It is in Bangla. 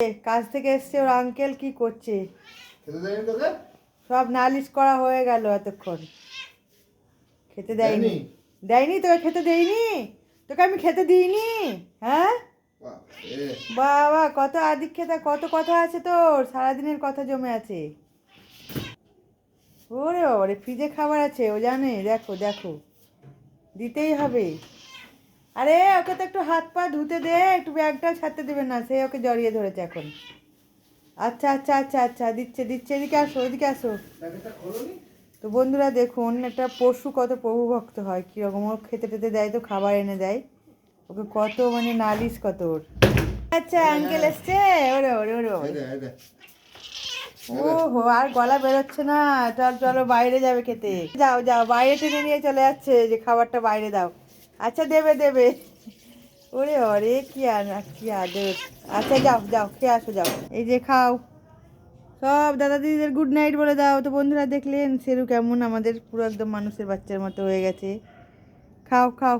কাজ থেকে এসছে ওর আঙ্কেল কি করছে? সব নালিশ করা হয়ে গেল এতক্ষণ। খেতে দেয়নি। দেয়নি? তোকে খেতে দেয়নি? তোকে আমি খেতে দিইনি? হ্যাঁ? বাবা কত আদিক খেতা কত কথা আছে তোর? সারাদিনের কথা জমে আছে। ওরে বাবারে ফ্রিজে খাবার আছে ও জানে। দেখো দেখো। দিতেই হবে। আরে ওকে তো একটু হাত পা ধুতে দে একটু ব্যাগটা ছাড়তে দেবে না সে ওকে জড়িয়ে ধরেছে এখন। আচ্ছা আচ্ছা আচ্ছা আচ্ছা দিচ্ছে দিচ্ছে এদিকে আসো এদিকে আসো। তো বন্ধুরা দেখুন একটা পশু কত প্রভুভক্ত হয় কীরকম ও খেতে টেতে দেয় তো খাবার এনে দেয়। ওকে কত মানে নালিশ কত ওর। আচ্ছা আঙ্কেল এসছে ওরে ওরে ওরে ওরে। ও হো আর গলা বেরোচ্ছে না চল চলো বাইরে যাবে খেতে। যাও যাও বাইরে টেনে নিয়ে চলে যাচ্ছে যে খাবারটা বাইরে দাও। আচ্ছা দেবে দেবে। ওরে অরে কি আর, কি আদর। আচ্ছা যাও যাও, খেয়ে আসো, যাও। এই যে খাও। সব দাদা দিদিদের গুড নাইট বলে দাও। তো বন্ধুরা দেখলেন, সেরু কেমন? আমাদের পুরো একদম মানুষের বাচ্চার মতো হয়ে গেছে। খাও খাও।